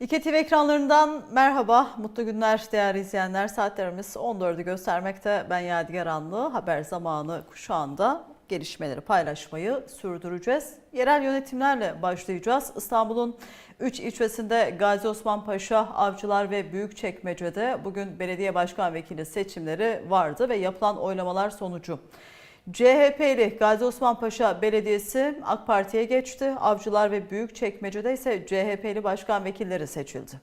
İki ekranlarından merhaba, mutlu günler değerli izleyenler. Saatlerimiz 14'ü göstermekte. Ben Yadigar Anlı. Haber zamanı kuşağında gelişmeleri paylaşmayı sürdüreceğiz. Yerel yönetimlerle başlayacağız. İstanbul'un 3 ilçesinde Gazi Osman Paşa, Avcılar ve Büyükçekmece'de bugün belediye başkan vekili seçimleri vardı ve yapılan oylamalar sonucu CHP'li Gazi Osman Paşa Belediyesi AK Parti'ye geçti. Avcılar ve Büyükçekmece'de ise CHP'li başkan vekilleri seçildi.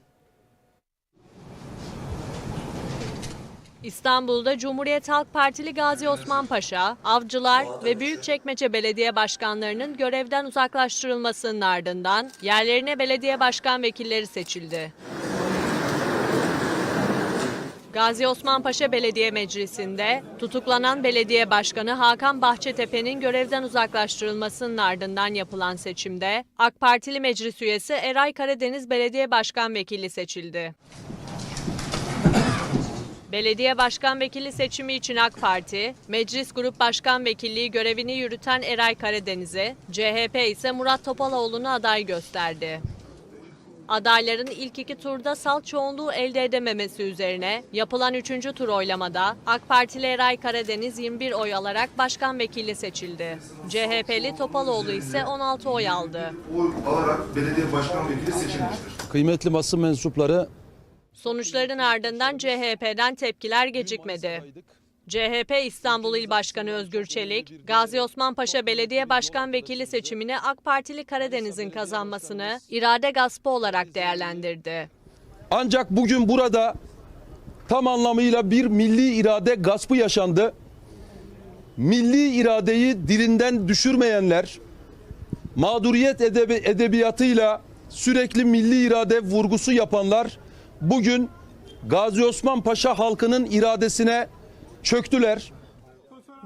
İstanbul'da Cumhuriyet Halk Partili Gazi Osman Paşa, Avcılar ve Büyükçekmece Belediye Başkanlarının görevden uzaklaştırılmasının ardından yerlerine belediye başkan vekilleri seçildi. Gazi Osman Paşa Belediye Meclisi'nde tutuklanan belediye başkanı Hakan Bahçetepe'nin görevden uzaklaştırılmasının ardından yapılan seçimde AK Partili meclis üyesi Eray Karadeniz Belediye Başkan Vekili seçildi. Belediye Başkan Vekili seçimi için AK Parti, Meclis Grup Başkan Vekilliği görevini yürüten Eray Karadeniz'i, CHP ise Murat Topaloğlu'nu aday gösterdi. Adayların ilk iki turda salt çoğunluğu elde edememesi üzerine yapılan üçüncü tur oylamada AK Partili Eray Karadeniz 21 oy alarak başkan vekili seçildi. CHP'li Topaloğlu ise 16 oy aldı. oy alarak belediye başkan vekili seçilmiştir. Kıymetli basın mensupları Sonuçların ardından CHP'den tepkiler gecikmedi. CHP İstanbul İl Başkanı Özgür Çelik, Gazi Osman Paşa Belediye Başkan Vekili seçimini AK Partili Karadeniz'in kazanmasını irade gaspı olarak değerlendirdi. ancak bugün burada tam anlamıyla bir milli irade gaspı yaşandı. Milli iradeyi dilinden düşürmeyenler mağduriyet edebi, edebiyatıyla sürekli milli irade vurgusu yapanlar bugün Gazi Osman Paşa halkının iradesine çöktüler.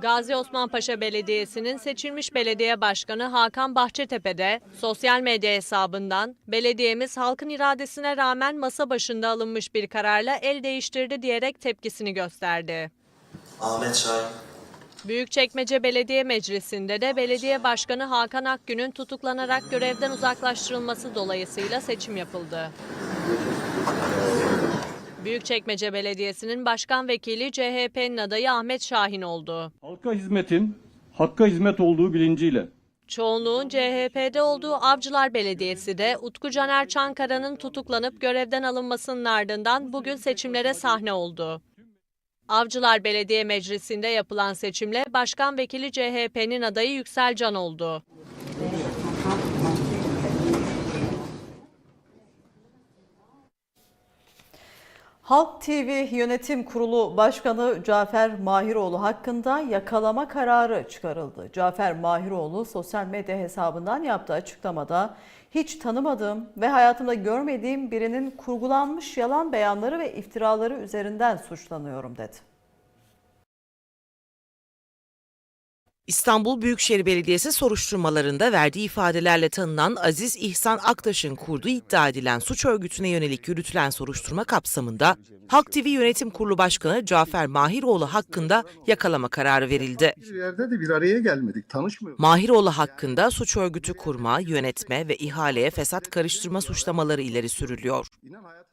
Gazi Osman Paşa Belediyesi'nin seçilmiş belediye başkanı Hakan Bahçetepe de sosyal medya hesabından belediyemiz halkın iradesine rağmen masa başında alınmış bir kararla el değiştirdi diyerek tepkisini gösterdi. Ahmet Şahin, Büyükçekmece Belediye Meclisi'nde de belediye başkanı Hakan Akgün'ün tutuklanarak görevden uzaklaştırılması dolayısıyla seçim yapıldı. Büyükçekmece Belediyesi'nin başkan vekili CHP'nin adayı Ahmet Şahin oldu. Halka hizmetin hakka hizmet olduğu bilinciyle Çoğunluğun CHP'de olduğu Avcılar Belediyesi de Utku Caner Çankara'nın tutuklanıp görevden alınmasının ardından bugün seçimlere sahne oldu. Avcılar Belediye Meclisi'nde yapılan seçimle Başkan Vekili CHP'nin adayı Yüksel Can oldu. Halk TV Yönetim Kurulu Başkanı Cafer Mahiroğlu hakkında yakalama kararı çıkarıldı. Cafer Mahiroğlu sosyal medya hesabından yaptığı açıklamada hiç tanımadığım ve hayatımda görmediğim birinin kurgulanmış yalan beyanları ve iftiraları üzerinden suçlanıyorum dedi. İstanbul Büyükşehir Belediyesi soruşturmalarında verdiği ifadelerle tanınan Aziz İhsan Aktaş'ın kurduğu iddia edilen suç örgütüne yönelik yürütülen soruşturma kapsamında Halk TV Yönetim Kurulu Başkanı Cafer Mahiroğlu hakkında yakalama kararı verildi. Bir yerde de bir araya gelmedik, tanışmıyoruz. Mahiroğlu hakkında suç örgütü kurma, yönetme ve ihaleye fesat karıştırma suçlamaları ileri sürülüyor.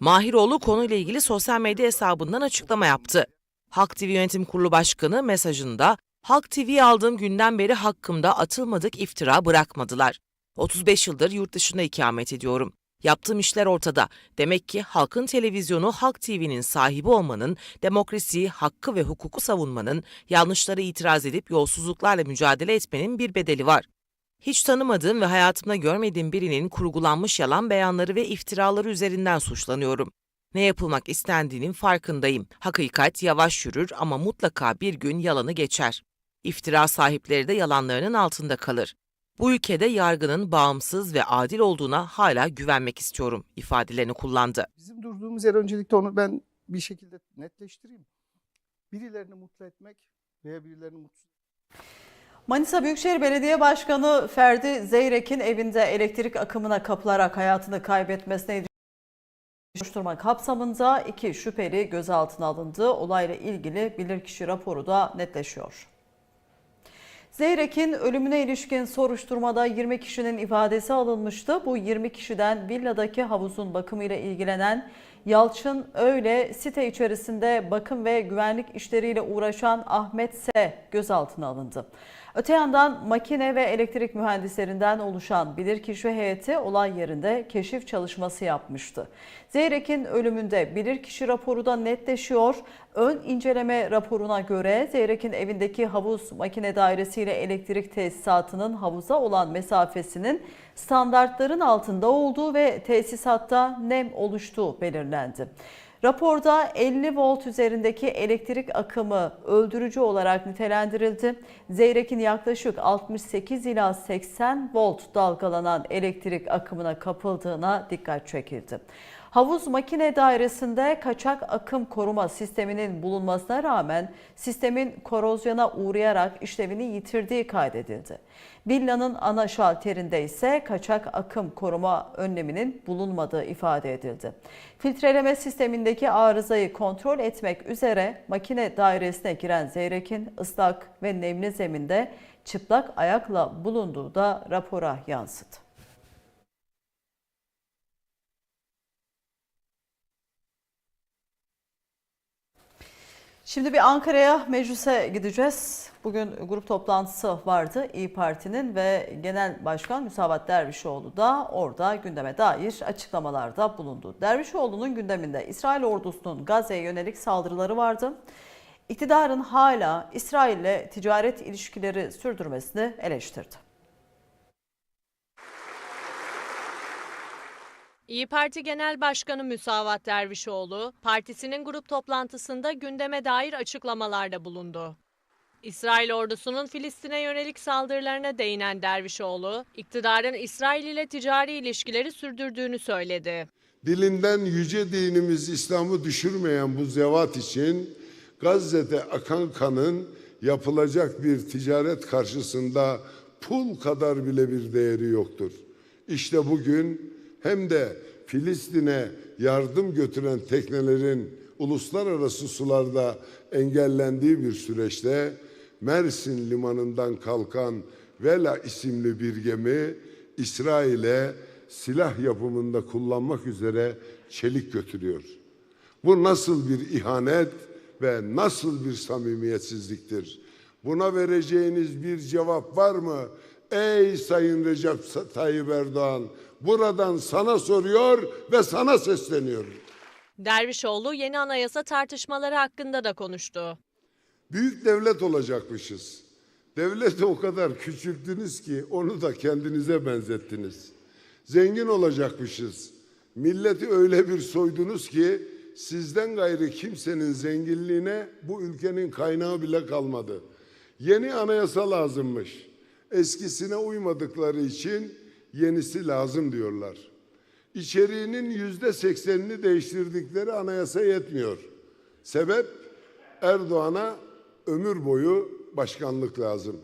Mahiroğlu konuyla ilgili sosyal medya hesabından açıklama yaptı. Halk TV Yönetim Kurulu Başkanı mesajında Halk TV'yi aldığım günden beri hakkımda atılmadık iftira bırakmadılar. 35 yıldır yurt dışında ikamet ediyorum. Yaptığım işler ortada. Demek ki halkın televizyonu Halk TV'nin sahibi olmanın, demokrasiyi, hakkı ve hukuku savunmanın, yanlışlara itiraz edip yolsuzluklarla mücadele etmenin bir bedeli var. Hiç tanımadığım ve hayatımda görmediğim birinin kurgulanmış yalan beyanları ve iftiraları üzerinden suçlanıyorum. Ne yapılmak istendiğinin farkındayım. Hakikat yavaş yürür ama mutlaka bir gün yalanı geçer. İftira sahipleri de yalanlarının altında kalır. Bu ülkede yargının bağımsız ve adil olduğuna hala güvenmek istiyorum ifadelerini kullandı. bizim durduğumuz yer öncelikle onu ben bir şekilde netleştireyim. Birilerini mutlu etmek veya birilerini mutsuz Manisa Büyükşehir Belediye Başkanı Ferdi Zeyrek'in evinde elektrik akımına kapılarak hayatını kaybetmesine soruşturma kapsamında iki şüpheli gözaltına alındı. Olayla ilgili bilirkişi raporu da netleşiyor. Zeyrek'in ölümüne ilişkin soruşturmada 20 kişinin ifadesi alınmıştı. Bu 20 kişiden villadaki havuzun bakımıyla ilgilenen Yalçın Öyle site içerisinde bakım ve güvenlik işleriyle uğraşan Ahmet S. gözaltına alındı. Öte yandan makine ve elektrik mühendislerinden oluşan bilirkişi heyeti olay yerinde keşif çalışması yapmıştı. Zeyrek'in ölümünde bilirkişi raporu da netleşiyor. Ön inceleme raporuna göre Zeyrek'in evindeki havuz makine dairesiyle elektrik tesisatının havuza olan mesafesinin standartların altında olduğu ve tesisatta nem oluştuğu belirlendi. Raporda 50 volt üzerindeki elektrik akımı öldürücü olarak nitelendirildi. Zeyrek'in yaklaşık 68 ila 80 volt dalgalanan elektrik akımına kapıldığına dikkat çekildi. Havuz makine dairesinde kaçak akım koruma sisteminin bulunmasına rağmen sistemin korozyona uğrayarak işlevini yitirdiği kaydedildi. Villanın ana şalterinde ise kaçak akım koruma önleminin bulunmadığı ifade edildi. Filtreleme sistemindeki arızayı kontrol etmek üzere makine dairesine giren Zeyrek'in ıslak ve nemli zeminde çıplak ayakla bulunduğu da rapora yansıdı. Şimdi bir Ankara'ya meclise gideceğiz. Bugün grup toplantısı vardı İyi Parti'nin ve Genel Başkan Müsavat Dervişoğlu da orada gündeme dair açıklamalarda bulundu. Dervişoğlu'nun gündeminde İsrail ordusunun Gazze'ye yönelik saldırıları vardı. İktidarın hala İsrail'le ticaret ilişkileri sürdürmesini eleştirdi. İyi Parti Genel Başkanı Müsavat Dervişoğlu, partisinin grup toplantısında gündeme dair açıklamalarda bulundu. İsrail ordusunun Filistin'e yönelik saldırılarına değinen Dervişoğlu, iktidarın İsrail ile ticari ilişkileri sürdürdüğünü söyledi. Dilinden yüce dinimiz İslam'ı düşürmeyen bu zevat için Gazze'de akan kanın yapılacak bir ticaret karşısında pul kadar bile bir değeri yoktur. İşte bugün hem de Filistin'e yardım götüren teknelerin uluslararası sularda engellendiği bir süreçte Mersin limanından kalkan Vela isimli bir gemi İsrail'e silah yapımında kullanmak üzere çelik götürüyor. Bu nasıl bir ihanet ve nasıl bir samimiyetsizliktir? Buna vereceğiniz bir cevap var mı? Ey Sayın Recep Tayyip Erdoğan, buradan sana soruyor ve sana sesleniyorum. Dervişoğlu yeni anayasa tartışmaları hakkında da konuştu. Büyük devlet olacakmışız. Devleti o kadar küçülttünüz ki onu da kendinize benzettiniz. Zengin olacakmışız. Milleti öyle bir soydunuz ki sizden gayrı kimsenin zenginliğine bu ülkenin kaynağı bile kalmadı. Yeni anayasa lazımmış. Eskisine uymadıkları için yenisi lazım diyorlar. İçeriğinin yüzde seksenini değiştirdikleri anayasa yetmiyor. Sebep Erdoğan'a ömür boyu başkanlık lazım.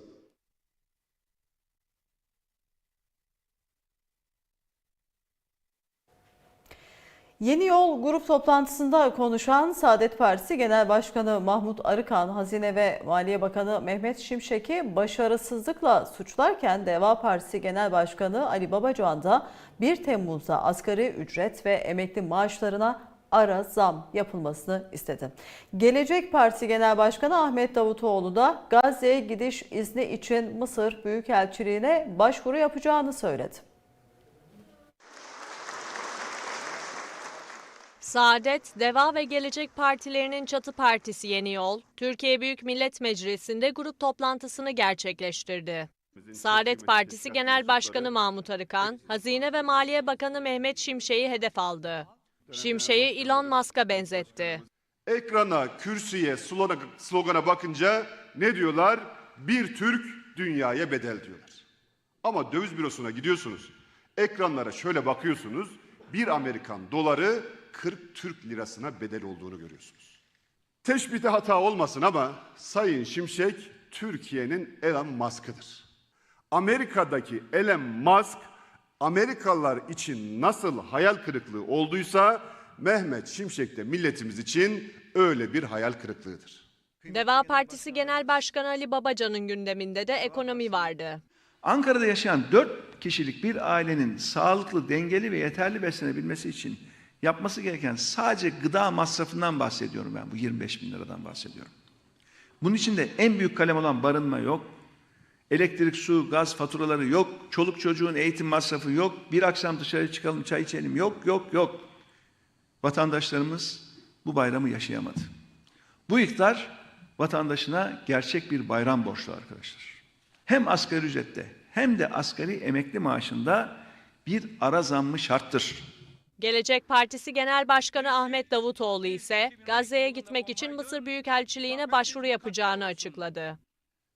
Yeni Yol grup toplantısında konuşan Saadet Partisi Genel Başkanı Mahmut Arıkan, Hazine ve Maliye Bakanı Mehmet Şimşek'i başarısızlıkla suçlarken Deva Partisi Genel Başkanı Ali Babacan da 1 Temmuz'da asgari ücret ve emekli maaşlarına ara zam yapılmasını istedi. Gelecek Parti Genel Başkanı Ahmet Davutoğlu da Gazze'ye gidiş izni için Mısır Büyükelçiliğine başvuru yapacağını söyledi. Saadet, Deva ve Gelecek Partilerinin çatı partisi Yeni Yol, Türkiye Büyük Millet Meclisi'nde grup toplantısını gerçekleştirdi. Saadet Partisi Genel Başkanı Mahmut Arıkan, Hazine ve Maliye Bakanı Mehmet Şimşek'i hedef aldı. Şimşek'i Elon Musk'a benzetti. Ekrana, kürsüye, slogana, bakınca ne diyorlar? Bir Türk dünyaya bedel diyorlar. Ama döviz bürosuna gidiyorsunuz. Ekranlara şöyle bakıyorsunuz. Bir Amerikan doları 40 Türk lirasına bedel olduğunu görüyorsunuz. Teşbihte hata olmasın ama Sayın Şimşek Türkiye'nin Elon Musk'ıdır. Amerika'daki Elon Musk Amerikalılar için nasıl hayal kırıklığı olduysa Mehmet Şimşek de milletimiz için öyle bir hayal kırıklığıdır. Deva Partisi Genel Başkanı Ali Babacan'ın gündeminde de ekonomi vardı. Ankara'da yaşayan 4 kişilik bir ailenin sağlıklı, dengeli ve yeterli beslenebilmesi için yapması gereken sadece gıda masrafından bahsediyorum ben. Bu 25 bin liradan bahsediyorum. Bunun içinde en büyük kalem olan barınma yok. Elektrik, su, gaz faturaları yok. Çoluk çocuğun eğitim masrafı yok. Bir akşam dışarı çıkalım çay içelim yok yok yok. Vatandaşlarımız bu bayramı yaşayamadı. Bu iktidar vatandaşına gerçek bir bayram borçlu arkadaşlar. Hem asgari ücrette hem de asgari emekli maaşında bir ara zammı şarttır. Gelecek Partisi Genel Başkanı Ahmet Davutoğlu ise Gazze'ye gitmek için Mısır Büyükelçiliğine başvuru yapacağını açıkladı.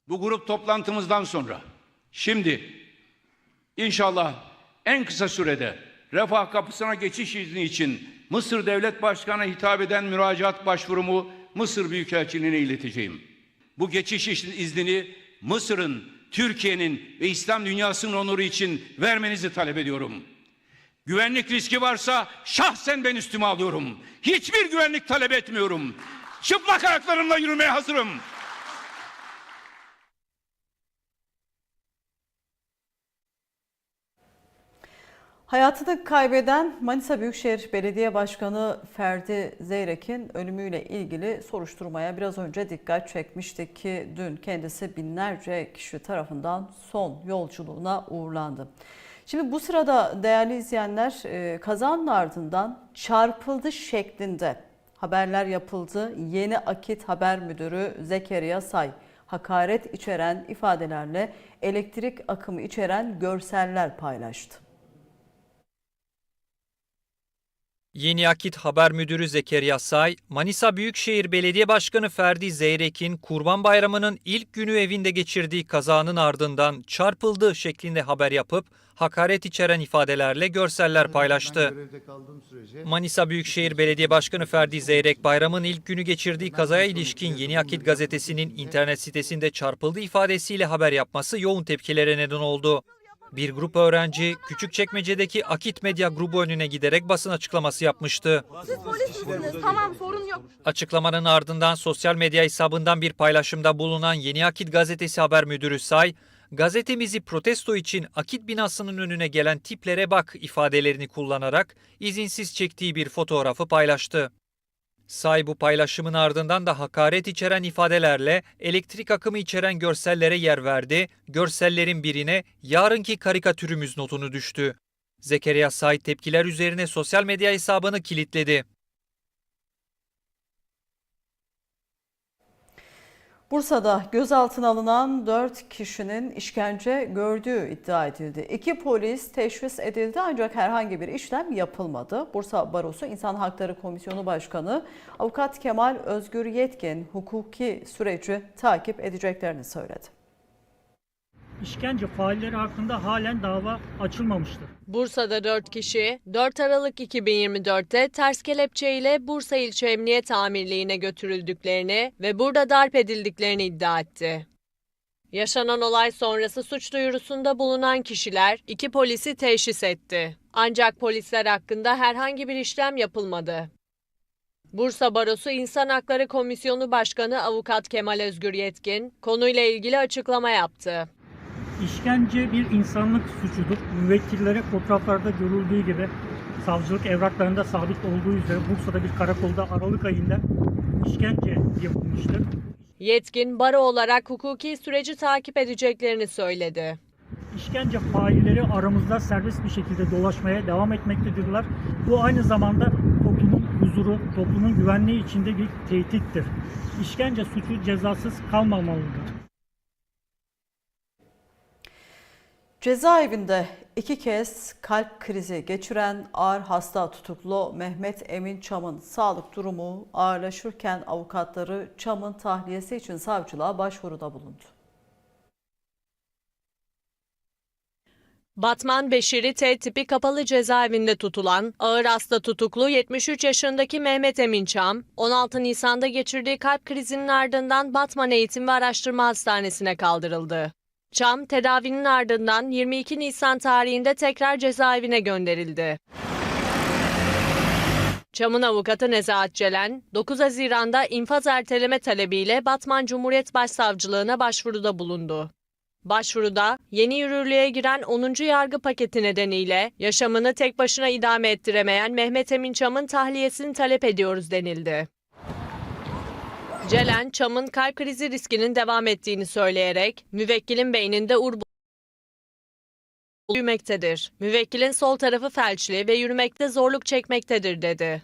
Bu grup toplantımızdan sonra şimdi inşallah en kısa sürede refah kapısına geçiş izni için Mısır Devlet Başkanı'na hitap eden müracaat başvurumu Mısır Büyükelçiliğine ileteceğim. Bu geçiş iznini Mısır'ın, Türkiye'nin ve İslam dünyasının onuru için vermenizi talep ediyorum. Güvenlik riski varsa şahsen ben üstüme alıyorum. Hiçbir güvenlik talep etmiyorum. Çıplak ayaklarımla yürümeye hazırım. Hayatını kaybeden Manisa Büyükşehir Belediye Başkanı Ferdi Zeyrek'in ölümüyle ilgili soruşturmaya biraz önce dikkat çekmiştik ki dün kendisi binlerce kişi tarafından son yolculuğuna uğurlandı. Şimdi bu sırada değerli izleyenler e, kazanın ardından çarpıldı şeklinde haberler yapıldı. Yeni Akit Haber Müdürü Zekeriya Say hakaret içeren ifadelerle elektrik akımı içeren görseller paylaştı. Yeni Akit Haber Müdürü Zekeriya Say, Manisa Büyükşehir Belediye Başkanı Ferdi Zeyrek'in Kurban Bayramı'nın ilk günü evinde geçirdiği kazanın ardından çarpıldı şeklinde haber yapıp hakaret içeren ifadelerle görseller paylaştı. Manisa Büyükşehir Belediye Başkanı Ferdi Zeyrek bayramın ilk günü geçirdiği kazaya ilişkin Yeni Akit gazetesinin internet sitesinde çarpıldı ifadesiyle haber yapması yoğun tepkilere neden oldu. Bir grup öğrenci Küçükçekmece'deki Akit Medya grubu önüne giderek basın açıklaması yapmıştı. Siz polis misiniz? Tamam sorun yok. Açıklamanın ardından sosyal medya hesabından bir paylaşımda bulunan Yeni Akit gazetesi haber müdürü Say, gazetemizi protesto için Akit binasının önüne gelen tiplere bak ifadelerini kullanarak izinsiz çektiği bir fotoğrafı paylaştı. Say bu paylaşımın ardından da hakaret içeren ifadelerle elektrik akımı içeren görsellere yer verdi. Görsellerin birine yarınki karikatürümüz notunu düştü. Zekeriya Say tepkiler üzerine sosyal medya hesabını kilitledi. Bursa'da gözaltına alınan 4 kişinin işkence gördüğü iddia edildi. İki polis teşhis edildi ancak herhangi bir işlem yapılmadı. Bursa Barosu İnsan Hakları Komisyonu Başkanı Avukat Kemal Özgür Yetkin hukuki süreci takip edeceklerini söyledi. İşkence failleri hakkında halen dava açılmamıştır. Bursa'da 4 kişi 4 Aralık 2024'te ters kelepçe ile Bursa İlçe Emniyet Amirliği'ne götürüldüklerini ve burada darp edildiklerini iddia etti. Yaşanan olay sonrası suç duyurusunda bulunan kişiler iki polisi teşhis etti. Ancak polisler hakkında herhangi bir işlem yapılmadı. Bursa Barosu İnsan Hakları Komisyonu Başkanı Avukat Kemal Özgür Yetkin konuyla ilgili açıklama yaptı. İşkence bir insanlık suçudur. Müvekkillere fotoğraflarda görüldüğü gibi savcılık evraklarında sabit olduğu üzere Bursa'da bir karakolda Aralık ayında işkence yapılmıştır. Yetkin baro olarak hukuki süreci takip edeceklerini söyledi. İşkence failleri aramızda serbest bir şekilde dolaşmaya devam etmektedirler. Bu aynı zamanda toplumun huzuru, toplumun güvenliği içinde bir tehdittir. İşkence suçu cezasız kalmamalıdır. Cezaevinde iki kez kalp krizi geçiren ağır hasta tutuklu Mehmet Emin Çam'ın sağlık durumu ağırlaşırken avukatları Çam'ın tahliyesi için savcılığa başvuruda bulundu. Batman Beşiri T tipi kapalı cezaevinde tutulan ağır hasta tutuklu 73 yaşındaki Mehmet Emin Çam, 16 Nisan'da geçirdiği kalp krizinin ardından Batman Eğitim ve Araştırma Hastanesi'ne kaldırıldı. Çam, tedavinin ardından 22 Nisan tarihinde tekrar cezaevine gönderildi. Çam'ın avukatı Nezahat Celen, 9 Haziran'da infaz erteleme talebiyle Batman Cumhuriyet Başsavcılığına başvuruda bulundu. Başvuruda yeni yürürlüğe giren 10. yargı paketi nedeniyle yaşamını tek başına idame ettiremeyen Mehmet Emin Çam'ın tahliyesini talep ediyoruz denildi. Celen, Çam'ın kalp krizi riskinin devam ettiğini söyleyerek müvekkilin beyninde ur büyümektedir. Müvekkilin sol tarafı felçli ve yürümekte zorluk çekmektedir dedi.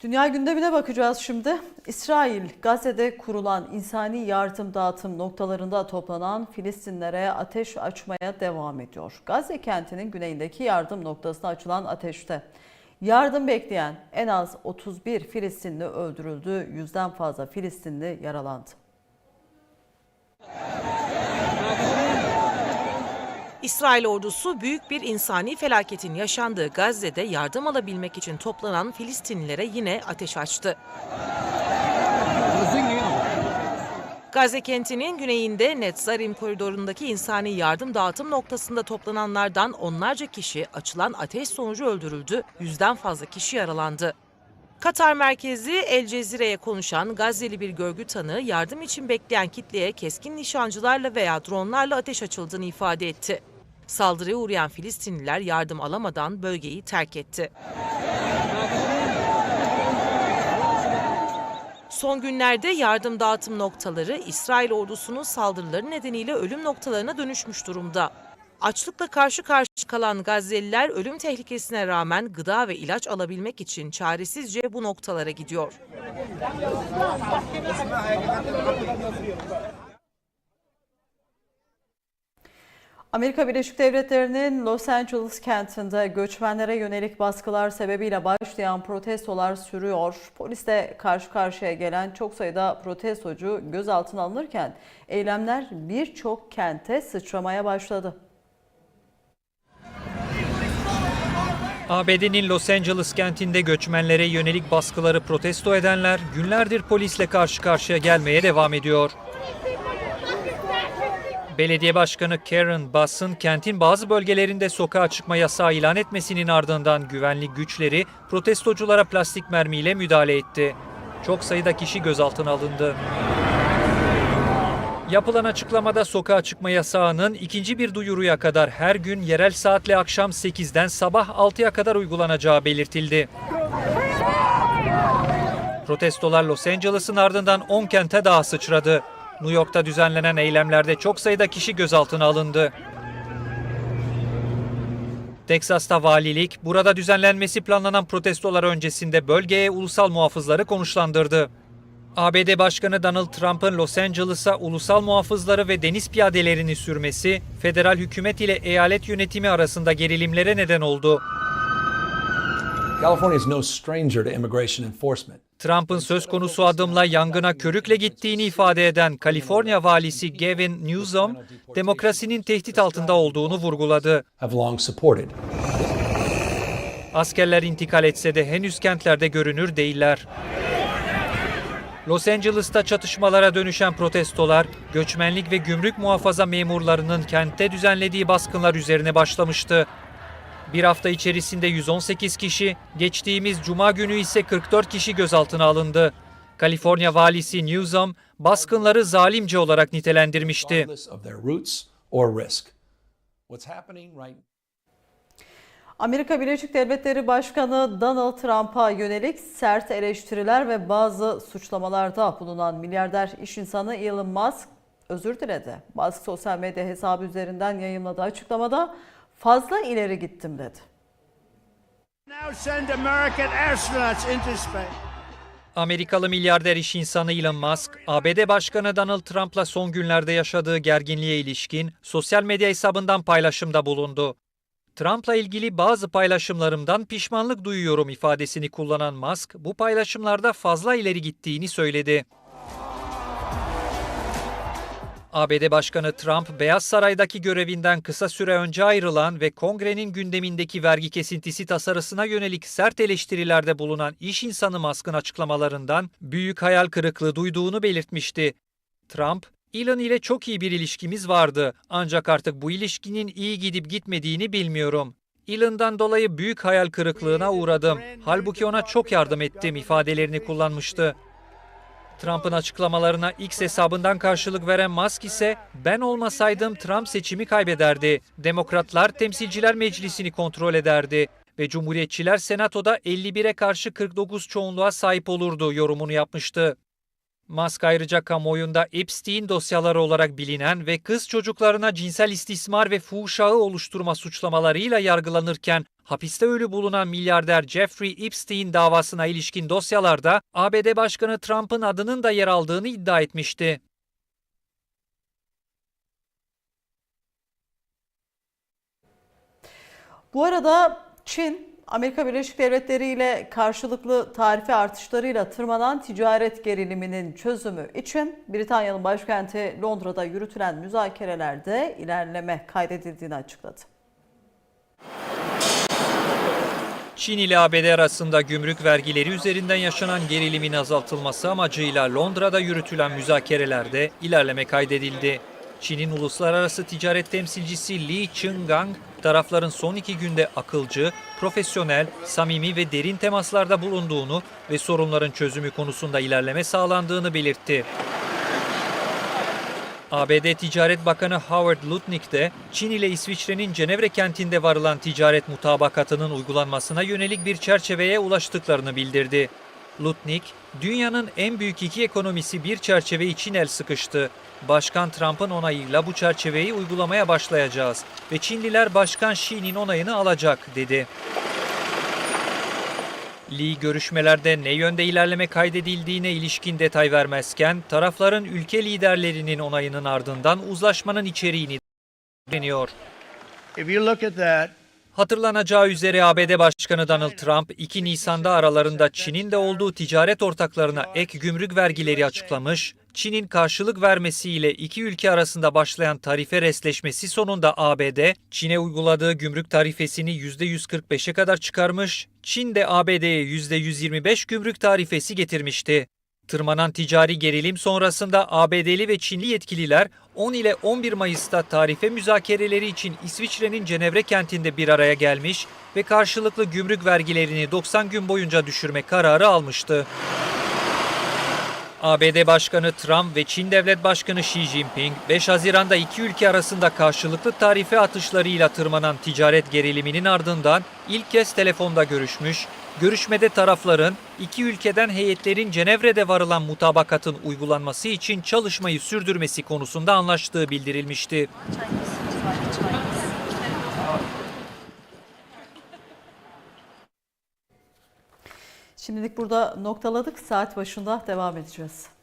Dünya gündemine bakacağız şimdi. İsrail, Gazze'de kurulan insani yardım dağıtım noktalarında toplanan Filistinlere ateş açmaya devam ediyor. Gazze kentinin güneyindeki yardım noktasına açılan ateşte yardım bekleyen en az 31 Filistinli öldürüldü, yüzden fazla Filistinli yaralandı. İsrail ordusu büyük bir insani felaketin yaşandığı Gazze'de yardım alabilmek için toplanan Filistinlilere yine ateş açtı. Gazze kentinin güneyinde Netzarim koridorundaki insani yardım dağıtım noktasında toplananlardan onlarca kişi açılan ateş sonucu öldürüldü, yüzden fazla kişi yaralandı. Katar merkezi El Cezire'ye konuşan Gazze'li bir görgü tanığı yardım için bekleyen kitleye keskin nişancılarla veya dronlarla ateş açıldığını ifade etti. Saldırıya uğrayan Filistinliler yardım alamadan bölgeyi terk etti. Son günlerde yardım dağıtım noktaları İsrail ordusunun saldırıları nedeniyle ölüm noktalarına dönüşmüş durumda. Açlıkla karşı karşıya kalan Gazze'liler ölüm tehlikesine rağmen gıda ve ilaç alabilmek için çaresizce bu noktalara gidiyor. Amerika Birleşik Devletleri'nin Los Angeles kentinde göçmenlere yönelik baskılar sebebiyle başlayan protestolar sürüyor. Polisle karşı karşıya gelen çok sayıda protestocu gözaltına alınırken eylemler birçok kente sıçramaya başladı. ABD'nin Los Angeles kentinde göçmenlere yönelik baskıları protesto edenler günlerdir polisle karşı karşıya gelmeye devam ediyor. Belediye Başkanı Karen Bass'ın kentin bazı bölgelerinde sokağa çıkma yasağı ilan etmesinin ardından güvenlik güçleri protestoculara plastik mermiyle müdahale etti. Çok sayıda kişi gözaltına alındı. Yapılan açıklamada sokağa çıkma yasağının ikinci bir duyuruya kadar her gün yerel saatle akşam 8'den sabah 6'ya kadar uygulanacağı belirtildi. Protestolar Los Angeles'ın ardından 10 kente daha sıçradı. New York'ta düzenlenen eylemlerde çok sayıda kişi gözaltına alındı. Teksas'ta valilik burada düzenlenmesi planlanan protestolar öncesinde bölgeye ulusal muhafızları konuşlandırdı. ABD Başkanı Donald Trump'ın Los Angeles'a ulusal muhafızları ve deniz piyadelerini sürmesi, federal hükümet ile eyalet yönetimi arasında gerilimlere neden oldu. California is no stranger to immigration enforcement. Trump'ın söz konusu adımla yangına körükle gittiğini ifade eden Kaliforniya valisi Gavin Newsom, demokrasinin tehdit altında olduğunu vurguladı. Askerler intikal etse de henüz kentlerde görünür değiller. Los Angeles'ta çatışmalara dönüşen protestolar, göçmenlik ve gümrük muhafaza memurlarının kentte düzenlediği baskınlar üzerine başlamıştı. Bir hafta içerisinde 118 kişi, geçtiğimiz cuma günü ise 44 kişi gözaltına alındı. Kaliforniya valisi Newsom, baskınları zalimce olarak nitelendirmişti. Amerika Birleşik Devletleri Başkanı Donald Trump'a yönelik sert eleştiriler ve bazı suçlamalarda bulunan milyarder iş insanı Elon Musk özür diledi. Musk sosyal medya hesabı üzerinden yayınladığı açıklamada fazla ileri gittim dedi. Amerikalı milyarder iş insanı Elon Musk, ABD Başkanı Donald Trump'la son günlerde yaşadığı gerginliğe ilişkin sosyal medya hesabından paylaşımda bulundu. Trump'la ilgili bazı paylaşımlarımdan pişmanlık duyuyorum ifadesini kullanan Musk, bu paylaşımlarda fazla ileri gittiğini söyledi. ABD Başkanı Trump, Beyaz Saray'daki görevinden kısa süre önce ayrılan ve kongrenin gündemindeki vergi kesintisi tasarısına yönelik sert eleştirilerde bulunan iş insanı Musk'ın açıklamalarından büyük hayal kırıklığı duyduğunu belirtmişti. Trump, Elon ile çok iyi bir ilişkimiz vardı ancak artık bu ilişkinin iyi gidip gitmediğini bilmiyorum. Elon'dan dolayı büyük hayal kırıklığına uğradım. Halbuki ona çok yardım ettim ifadelerini kullanmıştı. Trump'ın açıklamalarına X hesabından karşılık veren Musk ise ben olmasaydım Trump seçimi kaybederdi. Demokratlar Temsilciler Meclisi'ni kontrol ederdi ve Cumhuriyetçiler Senato'da 51'e karşı 49 çoğunluğa sahip olurdu yorumunu yapmıştı. Musk ayrıca kamuoyunda Epstein dosyaları olarak bilinen ve kız çocuklarına cinsel istismar ve fuhuşağı oluşturma suçlamalarıyla yargılanırken hapiste ölü bulunan milyarder Jeffrey Epstein davasına ilişkin dosyalarda ABD Başkanı Trump'ın adının da yer aldığını iddia etmişti. Bu arada Çin, Amerika Birleşik Devletleri ile karşılıklı tarife artışlarıyla tırmanan ticaret geriliminin çözümü için Britanya'nın başkenti Londra'da yürütülen müzakerelerde ilerleme kaydedildiğini açıkladı. Çin ile ABD arasında gümrük vergileri üzerinden yaşanan gerilimin azaltılması amacıyla Londra'da yürütülen müzakerelerde ilerleme kaydedildi. Çin'in uluslararası ticaret temsilcisi Li Chenggang, tarafların son iki günde akılcı, profesyonel, samimi ve derin temaslarda bulunduğunu ve sorunların çözümü konusunda ilerleme sağlandığını belirtti. ABD Ticaret Bakanı Howard Lutnick de Çin ile İsviçre'nin Cenevre kentinde varılan ticaret mutabakatının uygulanmasına yönelik bir çerçeveye ulaştıklarını bildirdi. Lutnick, dünyanın en büyük iki ekonomisi bir çerçeve için el sıkıştı. Başkan Trump'ın onayıyla bu çerçeveyi uygulamaya başlayacağız ve Çinliler Başkan Xi'nin onayını alacak dedi. Lee görüşmelerde ne yönde ilerleme kaydedildiğine ilişkin detay vermezken tarafların ülke liderlerinin onayının ardından uzlaşmanın içeriğini deniyor. If you look at that, Hatırlanacağı üzere ABD Başkanı Donald Trump 2 Nisan'da aralarında Çin'in de olduğu ticaret ortaklarına ek gümrük vergileri açıklamış, Çin'in karşılık vermesiyle iki ülke arasında başlayan tarife resleşmesi sonunda ABD, Çin'e uyguladığı gümrük tarifesini %145'e kadar çıkarmış, Çin de ABD'ye %125 gümrük tarifesi getirmişti. Tırmanan ticari gerilim sonrasında ABD'li ve Çinli yetkililer 10 ile 11 Mayıs'ta tarife müzakereleri için İsviçre'nin Cenevre kentinde bir araya gelmiş ve karşılıklı gümrük vergilerini 90 gün boyunca düşürme kararı almıştı. ABD Başkanı Trump ve Çin Devlet Başkanı Xi Jinping 5 Haziran'da iki ülke arasında karşılıklı tarife atışlarıyla tırmanan ticaret geriliminin ardından ilk kez telefonda görüşmüş, görüşmede tarafların iki ülkeden heyetlerin Cenevre'de varılan mutabakatın uygulanması için çalışmayı sürdürmesi konusunda anlaştığı bildirilmişti. Şimdilik burada noktaladık. Saat başında devam edeceğiz.